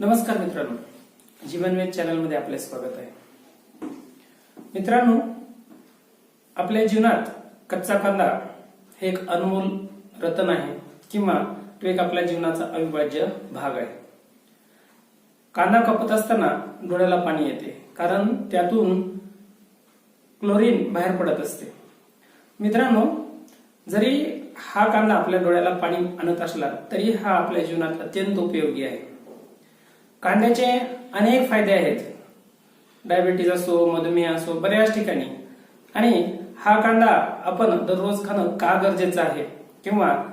नमस्कार मित्रांनो. जीवनवेद चॅनलमध्ये आपले स्वागत आहे. मित्रांनो आपल्या जीवनात कच्चा कांदा हे एक अनमोल रतन आहे किंवा तो एक आपल्या जीवनाचा अविभाज्य भाग आहे. कांदा कापत असताना डोळ्याला पाणी येते कारण त्यातून क्लोरीन बाहेर पडत असते. मित्रांनो जरी हा कांदा आपल्या डोळ्याला पाणी आणत असला तरी हा आपल्या जीवनात अत्यंत उपयोगी आहे. कांद्याचे अनेक फायदे आहेत. डायबिटीज असो मधुमेह असो बऱ्याच ठिकाणी. आणि हा कांदा आपण दररोज खाणं का गरजेचं आहे? किंवा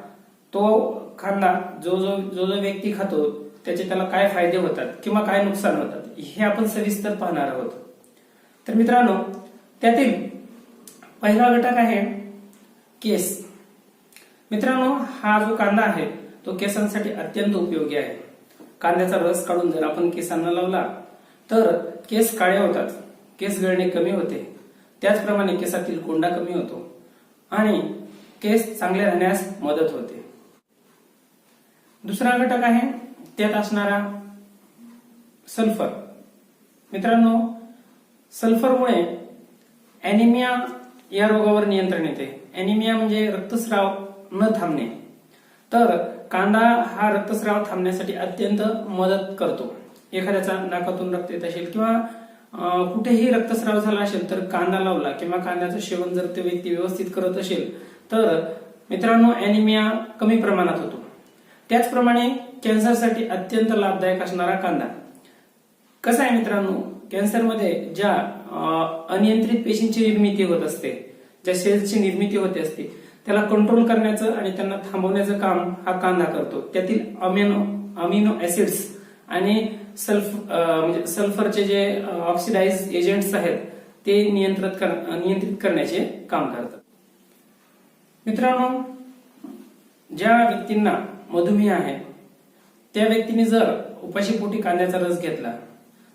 तो कांदा जो जो जो जो व्यक्ती खातो त्याचे त्याला काय फायदे होतात? किंवा काय नुकसान होतात? हे आपण सविस्तर पाहणार आहोत. तर मित्रांनो त्यातील पहिला घटक आहे केस. मित्रांनो हा जो कांदा आहे तो केसांसाठी अत्यंत उपयोगी आहे. कांद्याचा रस काढून जर आपण केसांना लावला तर केस काळे होतात केस गळणे कमी होते. त्याचप्रमाणे केसातील कोंडा कमी होतो आणि केस चांगले राहण्यास मदत होते. दुसरा घटक आहे त्यात असणारा सल्फर. मित्रांनो सल्फरमुळे अॅनिमिया या रोगावर नियंत्रण येते. अॅनिमिया म्हणजे रक्तस्राव न थांबणे. तर कांदा हा रक्तस्राव थांबण्यासाठी अत्यंत मदत करतो. एखाद्याचा नाकातून रक्त येत असेल किंवा कुठेही रक्तस्राव झाला असेल तर कांदा लावला किंवा कांद्याचं सेवन जर ते व्यक्ती व्यवस्थित करत असेल तर मित्रांनो अॅनिमिया कमी प्रमाणात होतो. त्याचप्रमाणे कॅन्सरसाठी अत्यंत लाभदायक असणारा कांदा. कसं आहे मित्रांनो कॅन्सरमध्ये ज्या अनियंत्रित पेशींची निर्मिती होत असते ज्या सेल्सची निर्मिती होते असते त्याला कंट्रोल करण्याचं आणि त्यांना थांबवण्याचं काम हा कांदा करतो. त्यातील अमिनो अमिनो ऍसिड्स आणि सल्फ म्हणजे सल्फरचे जे ऑक्सिडाइज एजंट्स आहेत ते नियंत्रित कर नियंत्रित करण्याचे काम करतात. मित्रांनो ज्या व्यक्तींना मधुमेह आहे त्या व्यक्तीने जर उपाशीपोटी कांद्याचा रस घेतला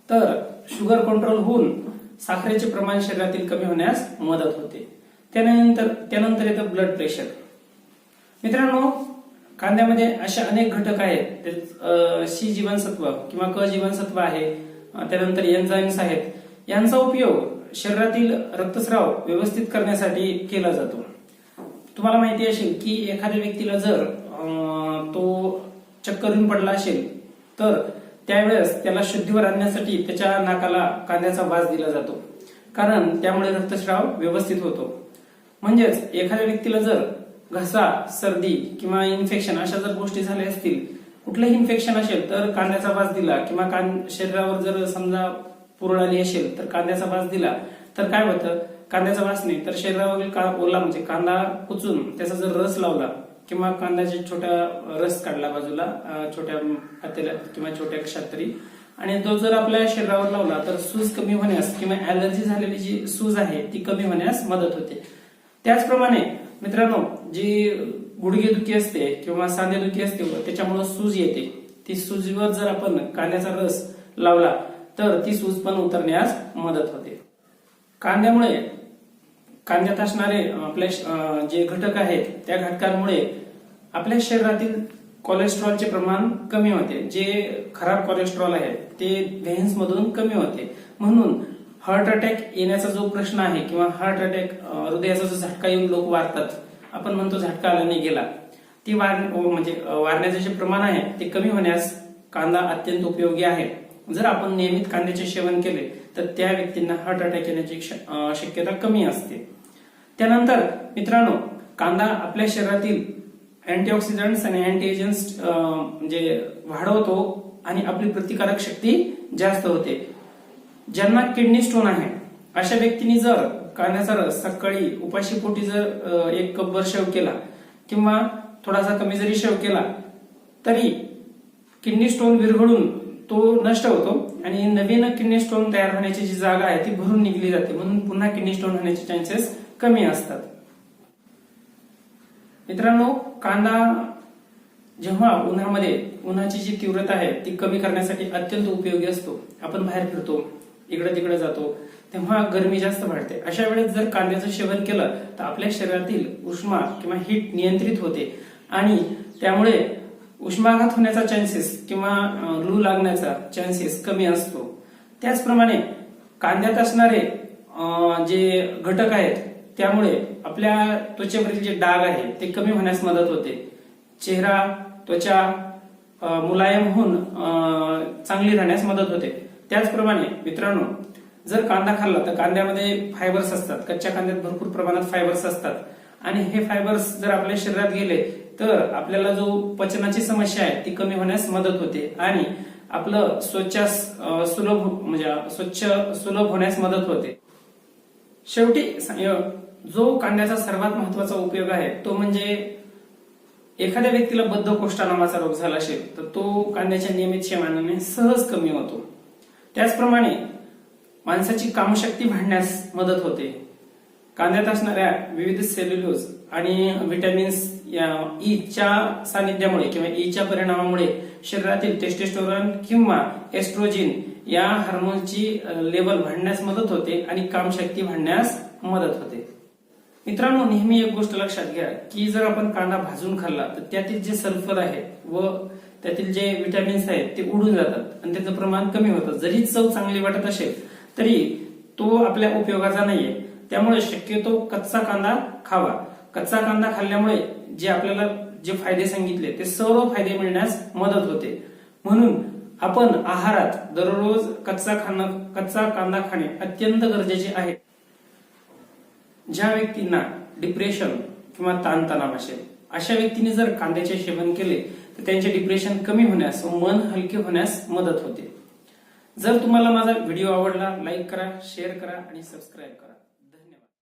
तर शुगर कंट्रोल होऊन साखरेचे प्रमाण शरीरातील कमी होण्यास मदत होते. त्यानंतर त्यानंतर येतं ब्लड प्रेशर मित्रांनो कांद्यामध्ये असे अनेक घटक आहेत. सी जीवनसत्व किंवा क जीवनसत्व आहे. त्यानंतर एन्झाईम्स आहेत. यांचा उपयोग शरीरातील रक्तस्राव व्यवस्थित करण्यासाठी केला जातो. तुम्हाला माहिती असेल की एखाद्या व्यक्तीला जर तो चक्कर येऊन पडला असेल तर त्यावेळेस त्याला शुद्धीवर आणण्यासाठी त्याच्या नाकाला कांद्याचा वास दिला जातो. कारण त्यामुळे रक्तस्राव व्यवस्थित होतो. म्हणजेच एखाद्या व्यक्तीला जर घसा सर्दी किंवा इन्फेक्शन अशा जर गोष्टी झाल्या असतील कुठलंही इन्फेक्शन असेल तर कांद्याचा वास दिला किंवा कां शरीरावर जर समजा पुरळ आली असेल तर कांद्याचा वास दिला तर काय होतं? कांद्याचा वास नाही तर शरीरावरील का ओला म्हणजे कांदा कुचून त्याचा जर रस लावला किंवा कांद्याच्या छोट्या रस काढला बाजूला छोट्या हातेला किंवा छोट्या क्षात्री आणि तो जर आपल्या शरीरावर लावला तर सूज कमी होण्यास किंवा ऍलर्जी झालेली जी सूज आहे ती कमी होण्यास मदत होते. त्याचप्रमाणे मित्रांनो जी गुडघेदुखी असते किंवा सांधेदुखी असते त्याच्यामुळे सूज येते. ती सूजीवर जर आपण कांद्याचा रस लावला तर ती सूज पण उतरण्यास मदत होते. कांद्यामुळे कांद्यात असणारे आपले जे घटक आहेत त्या घटकांमुळे आपल्या शरीरातील कोलेस्ट्रॉलचे प्रमाण कमी होते. जे खराब कोलेस्ट्रॉल आहे ते व्हेन्स मधून कमी होते. म्हणून हार्ट अटॅक येण्याचा जो प्रश्न आहे किंवा हार्ट अटॅक हृदयाचा जो झटका येऊन लोक वारतात आपण म्हणतो झटका आला नाही गेला ती वार म्हणजे वारण्याचे जे प्रमाण आहे ते कमी होण्यास कांदा अत्यंत उपयोगी आहे. जर आपण नियमित कांद्याचे सेवन केले तर त्या व्यक्तींना हार्ट अटॅक येण्याची श- शक्यता कमी असते. त्यानंतर मित्रांनो कांदा आपल्या शरीरातील अँटीऑक्सिडंट्स आणि अँटी म्हणजे वाढवतो आणि आपली प्रतिकारक शक्ती जास्त होते. ज्यांना किडनी स्टोन आहे अशा व्यक्तींनी जर कांद्याचा रस सकाळी उपाशी पोटी जर एक कपभर शेव केला किंवा थोडासा कमी जरी शेव केला तरी किडनी स्टोन विरघळून तो नष्ट होतो आणि नवीन किडनी स्टोन तयार होण्याची जी जागा आहे ती भरून निघली जाते. म्हणून पुन्हा किडनी स्टोन होण्याचे चान्सेस कमी असतात. मित्रांनो कांदा जेव्हा उन्हामध्ये उन्हाची जी तीव्रता आहे ती कमी करण्यासाठी अत्यंत उपयोगी असतो. आपण बाहेर फिरतो इकडे तिकडे जातो तेव्हा गरमी जास्त वाढते. अशा वेळेस जर कांद्याचं सेवन केलं तर आपल्या शरीरातील उष्मा किंवा हीट नियंत्रित होते. आणि त्यामुळे उष्माघात होण्याचा चान्सेस किंवा लू लागण्याचा चान्सेस कमी असतो. त्याचप्रमाणे कांद्यात असणारे जे घटक आहेत त्यामुळे आपल्या त्वचेवरील जे डाग आहे ते कमी होण्यास मदत होते. चेहरा त्वचा मुलायम होऊन चांगली राहण्यास मदत होते. त्याचप्रमाणे मित्रांनो जर कांदा खाल्ला तर कांद्यामध्ये फायबर्स असतात. कच्च्या कांद्यात भरपूर प्रमाणात फायबर्स असतात. आणि हे फायबर्स जर आपल्या शरीरात गेले तर आपल्याला जो पचनाची समस्या आहे ती कमी होण्यास मदत होते. आणि आपलं स्वच्छ सुलभ म्हणजे स्वच्छ सुलभ होण्यास मदत होते. शेवटी जो कांद्याचा सर्वात महत्त्वाचा उपयोग आहे तो म्हणजे एखाद्या व्यक्तीला बद्धकोष्ठा नावाचा रोग झाला असेल तर तो कांद्याच्या नियमित सेवनाने सहज कमी होतो. त्याचप्रमाणे माणसाची कामशक्ती वाढण्यास मदत होते. कांद्यात असणाऱ्या विविध सेल्युलोज आणि व्हिटॅमिन्स या e ईच्या सानिध्यामुळे किंवा e ईच्या परिणामामुळे शरीरातील टेस्टेस्टोरॉन किंवा एस्ट्रोजिन या हार्मोनची लेवल वाढण्यास मदत होते आणि कामशक्ती वाढण्यास मदत होते. मित्रांनो नेहमी एक गोष्ट लक्षात घ्या की जर आपण कांदा भाजून खाल्ला तर त्यातील जे सल्फर आहे व त्यातील जे विटॅमिन्स आहेत ते उडून जातात आणि त्याचं प्रमाण कमी होतं. जरी चव चांगली वाटत असेल तरी तो आपल्या उपयोगाचा नाहीये. त्यामुळे शक्यतो कच्चा कांदा खावा. कच्चा कांदा खाल्ल्यामुळे जे आपल्याला जे फायदे सांगितले ते सर्व फायदे मिळण्यास मदत होते. म्हणून आपण आहारात दररोज कच्चा खाणं कच्चा कांदा खाणे अत्यंत गरजेचे आहे. ज्या व्यक्तींना डिप्रेशन किंवा ताणतणाव असेल अशा व्यक्तींनी जर कांद्याचे सेवन केले तर त्यांचे डिप्रेशन कमी होण्यास व मन हलके होण्यास मदत होते. जर तुम्हाला माझा व्हिडिओ आवडला लाईक करा शेअर करा आणि सबस्क्राईब करा.